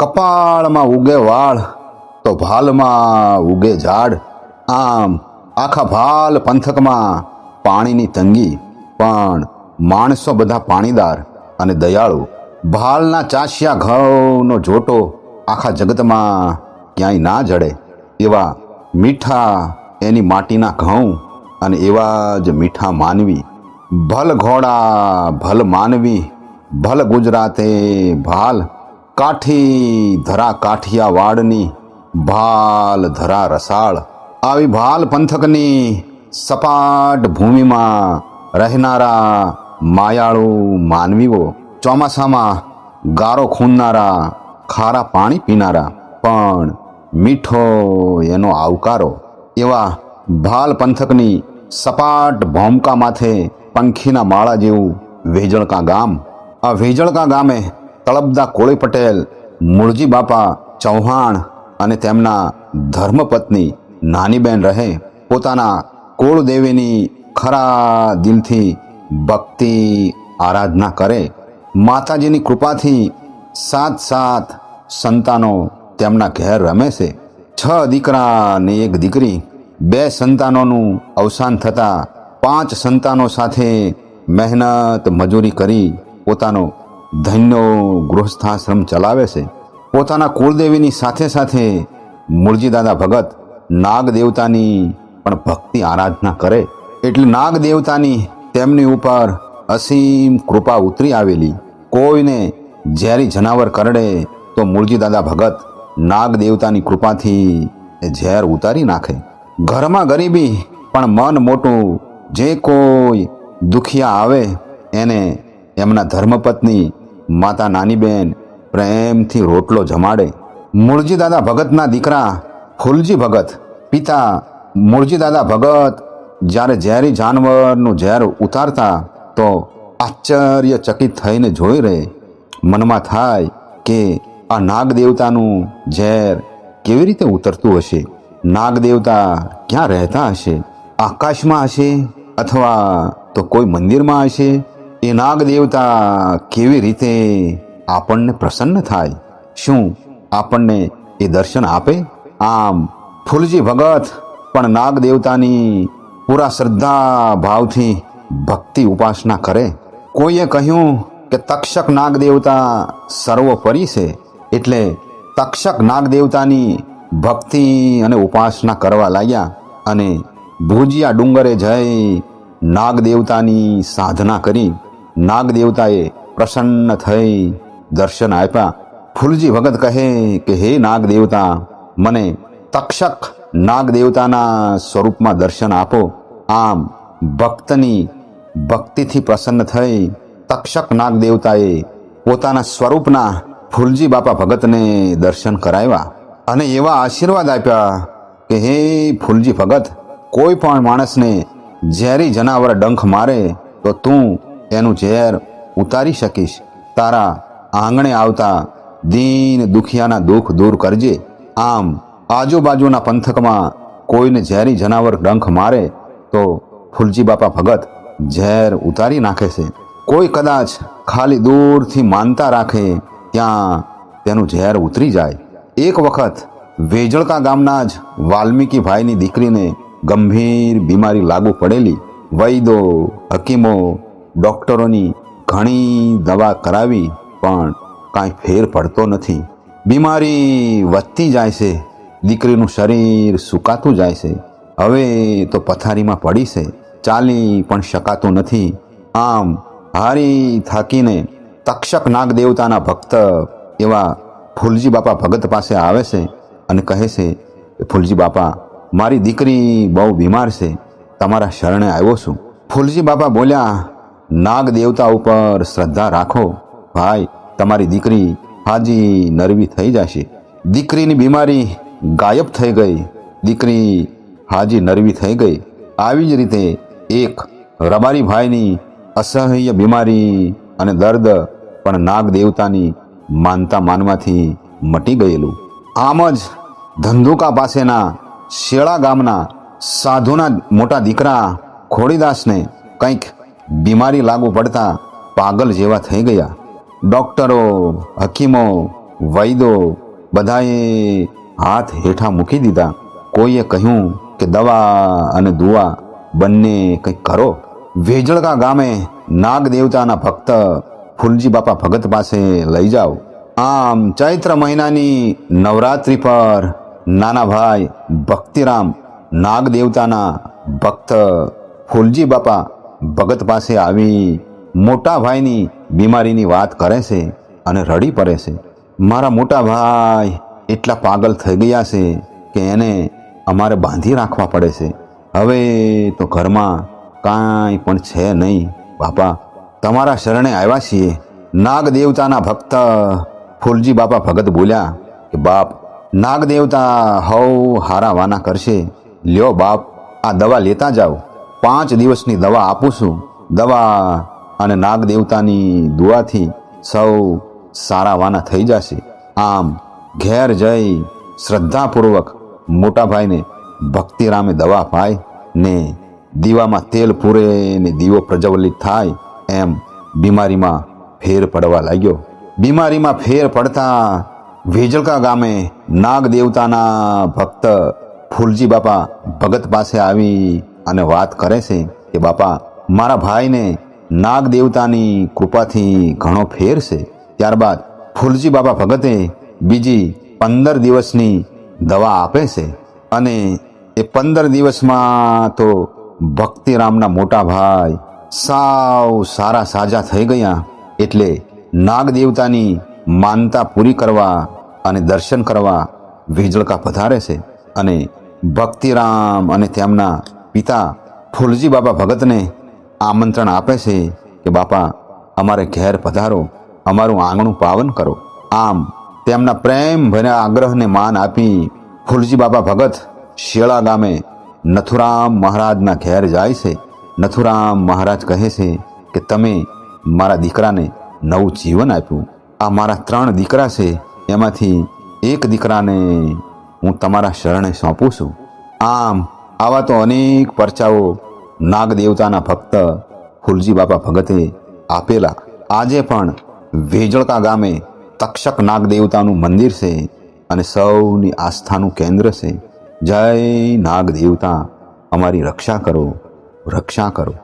કપાળમાં ઉગે વાળ, તો ભાલમાં ઉગે ઝાડ. આમ આખા ભાલ પંથકમાં પાણીની તંગી, પણ માણસો બધા પાણીદાર અને દયાળુ. ભાલના ચાસિયા ઘઉંનો જોટો આખા જગતમાં ક્યાંય ના જડે. એવા મીઠા એની માટીના ઘઉં અને એવા જ મીઠા માનવી. ભલ ઘોડા ભલ માનવી, ભલ ગુજરાતે ભાલ. કાઠી ધરા કાઠિયા વાડની ભાલ ધરા રસાળ. આવી ભાલ પંથકની સપાટ ભૂમિમાં રહેનારા માયાળુ માનવીઓ, ચોમાસામાં ગારો ખૂનનારા, ખારા પાણી પીનારા, પણ મીઠો એનો આવકારો. એવા ભાલ પંથકની સપાટ ભોમકા માથે પંખીના માળા જેવું વેજળકા ગામ. આ વેજળકા ગામે તળપદા કોળી પટેલ, મૂળજી બાપા ચૌહાણ અને તેમના ધર્મપત્ની નાનીબેન રહે, પોતાના કુળદેવીની ખરા દિલથી ભક્તિ આરાધના કરે. માતાજીની કૃપાથી સાત સાત સંતાનો તેમના ઘેર રમે છે. છ દીકરા અને એક દીકરી, બે સંતાનોનું અવસાન થતાં પાંચ સંતાનો સાથે મહેનત મજૂરી કરી પોતાનો ધન્યો ગૃહસ્થાશ્રમ ચલાવે છે. પોતાના કુળદેવીની સાથે સાથે મુરજીદાદા ભગત નાગ દેવતાની પણ ભક્તિ આરાધના કરે. એટલે નાગ દેવતાની તેમની ઉપર અસીમ કૃપા ઉતરી આવેલી. કોઈને ઝેરી જનાવર કરડે તો મુરજીદાદા ભગત નાગ દેવતાની કૃપાથી એ ઝેર ઉતારી નાખે. ઘરમાં ગરીબી પણ મન મોટું. જે કોઈ દુખિયા આવે એને એમના ધર્મપત્ની માતા નાનીબેન પ્રેમથી રોટલો જમાડે. મૂળજી દાદા ભગતના દીકરા ફૂલજી ભગત, પિતા મૂળજી દાદા ભગત જ્યારે ઝેરી જાનવરનું ઝેર ઉતારતા તો આશ્ચર્યચકિત થઈને જોઈ રહે. મનમાં થાય કે આ નાગ દેવતાનું ઝેર કેવી રીતે ઉતરતું હશે? નાગ દેવતા ક્યાં રહેતા હશે? આકાશમાં હશે અથવા તો કોઈ મંદિરમાં હશે? એ નાગ દેવતા કેવી રીતે આપણને પ્રસન્ન થાય? શું આપણને એ દર્શન આપે? આમ ફૂલજી ભગત પણ નાગ દેવતાની પૂરા શ્રદ્ધા ભાવથી ભક્તિ ઉપાસના કરે. કોઈએ કહ્યું કે તક્ષક નાગ દેવતા સર્વોપરી છે, એટલે તક્ષક નાગ દેવતાની ભક્તિ અને ઉપાસના કરવા લાગ્યા અને ભુજિયા ડુંગરે જઈ નાગ દેવતાની સાધના કરી. નાગ દેવતાએ પ્રસન્ન થઈ દર્શન આપ્યા. ફૂલજી ભગત કહે કે, હે નાગદેવતા, મને તક્ષક નાગદેવતાના સ્વરૂપમાં દર્શન આપો. આમ ભક્તની ભક્તિથી પ્રસન્ન થઈ તક્ષક નાગદેવતાએ પોતાના સ્વરૂપના ફૂલજી બાપા ભગતને દર્શન કરાવ્યા અને એવા આશીર્વાદ આપ્યા કે, હે ફૂલજી ભગત, કોઈ પણ માણસને ઝેરી જનાવર ડંખ મારે તો તું એનું ઝેર ઉતારી શકીશ. તારા આંગણે આવતા દીન દુખિયાના દુઃખ દૂર કરજે. આમ આજુબાજુના પંથકમાં કોઈને ઝેરી જનાવર ડંખ મારે, તો ફુલજી બાપા ભગત ઝેર ઉતારી નાખે છે. કોઈ કદાચ ખાલી દૂરથી માનતા રાખે, ત્યાં તેનું ઝેર ઉતરી જાય. એક વખત વેજળકા ગામના જ વાલ્મીકી ભાઈની દીકરીને ગંભીર બીમારી લાગુ પડેલી. વૈદો, હકીમો ડૉક્ટરોની ઘણી દવા કરાવી, પણ કાંઈ ફેર પડતો નથી. બીમારી વધતી જાય છે, દીકરીનું શરીર સુકાતું જાય છે. હવે તો પથારીમાં પડી છે, ચાલી પણ શકાતું નથી. આમ હારી થાકીને તક્ષક નાગ દેવતાના ભક્ત એવા ફૂલજી બાપા ભગત પાસે આવે છે અને કહે છે, ફૂલજી બાપા, મારી દીકરી બહુ બીમાર છે. તમારા શરણે આવ્યો છું. ફૂલજી બાપા બોલ્યા નાગ દેવતા ઉપર શ્રદ્ધા રાખો. ભાઈ, તમારી દીકરી હાજી નરવી થઈ જશે. દીકરીની બીમારી ગાયબ થઈ ગઈ. દીકરી હાજી નરવી થઈ ગઈ. આવી જ રીતે એક રબારી ભાઈની અસહ્ય બીમારી અને દર્દ પણ નાગ દેવતાની માનતા માનવાથી મટી ગયેલું. આમ જ ધંધુકા પાસેના શેળા ગામના સાધુના મોટા દીકરા ખોડીદાસને કંઈક બીમારી લાગુ પડતા પાગલ જેવા થઈ ગયા. ડૉક્ટરો, હકીમો, વૈદો બધાએ હાથ હેઠા મૂકી દીધા. કોઈએ કહ્યું કે દવા અને દુવા બંને કંઈક કરો. વેજળકા ગામે નાગ દેવતાના ભક્ત ફૂલજી બાપા ભગત પાસે લઈ જાઓ. આમ ચૈત્ર મહિનાની નવરાત્રિ પર નાના ભાઈ ભક્તિરામ નાગ દેવતાના ભક્ત ફૂલજી બાપા ભગત પાસે આવી મોટા ભાઈની બીમારીની વાત કરે છે અને રડી પડે છે. મારા મોટા ભાઈ, એટલા પાગલ થઈ ગયા છે કે એને અમારે બાંધી રાખવા પડે છે. હવે તો ઘરમાં કાંઈ પણ છે નહીં, બાપા. તમારા શરણે આવ્યા છીએ. નાગ દેવતાના ભક્ત ફૂલજી બાપા ભગત બોલ્યા કે, બાપ નાગ દેવતા હવ હારા વાના કરશે. લ્યો બાપ, આ દવા લેતા જાઓ. પાંચ દિવસની દવા આપું છું. દવા અને નાગ દેવતાની દુઆથી સૌ સારા વાના થઈ જશે. આમ ઘેર જઈ શ્રદ્ધાપૂર્વક મોટાભાઈને ભક્તિરામે દવા પાય ને દીવામાં તેલ પૂરે ને દીવો પ્રજ્વલિત થાય એમ બીમારીમાં ફેર પડવા લાગ્યો. બીમારીમાં ફેર પડતા વેજળકા ગામે નાગ દેવતાના ભક્ત ફૂલજી બાપા ભગત પાસે આવી અને વાત કરે છે કે, બાપા, મારા ભાઈને નાગ દેવતાની કૃપાથી ઘણો ફેર છે. ત્યારબાદ ફૂલજી બાપા ભગતે બીજી પંદર દિવસની દવા આપે છે. અને એ પંદર દિવસમાં તો ભક્તિરામના મોટા ભાઈ સાવ સારા સાજા થઈ ગયા. એટલે નાગ દેવતાની માનતા પૂરી કરવા અને દર્શન કરવા વીજળકા પધારે છે. અને ભક્તિરામ અને તેમના પિતા ફૂલજી બાબા ભગતને આમંત્રણ આપે છે કે, બાપા, અમારે ઘેર પધારો, અમારું આંગણું પાવન કરો. આમ તેમના પ્રેમ ભર્યા આગ્રહને માન આપી ફૂલજી બાબા ભગત શેળા ગામે નથુરામ મહારાજના ઘેર જાય છે. નથુરામ મહારાજ કહે છે કે, તમે મારા દીકરાને નવું જીવન આપ્યું. આ મારા ત્રણ દીકરા છે. એમાંથી એક દીકરાને હું તમારા શરણે સોંપું છું. આમ આવા તો અનેક પરચાઓ નાગ દેવતાના ભક્ત ફૂલજી બાપા ભગતે આપેલા. આજે પણ વેજળકા ગામે તક્ષક નાગ દેવતાનું મંદિર છે અને સૌની આસ્થાનું કેન્દ્ર છે. જય નાગ દેવતા અમારી રક્ષા કરો રક્ષા કરો.